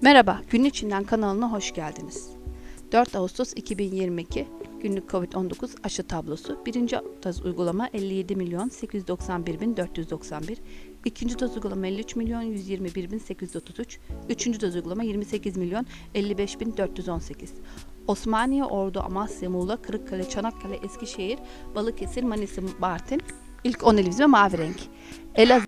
Merhaba, Gün İçinden kanalına hoş geldiniz. 4 Ağustos 2022 günlük COVID-19 aşı tablosu. Birinci doz uygulama 57 milyon 891 bin 491. İkinci doz uygulama 53 milyon 121 bin 833. Üçüncü doz uygulama 28 milyon 55 bin 418. Osmaniye, Ordu, Amasya, Muğla, Kırıkkale, Çanakkale, Eskişehir, Balıkesir, Manisa, Bartın, İlk 10 ilimiz ve mavi renk. Elazığ,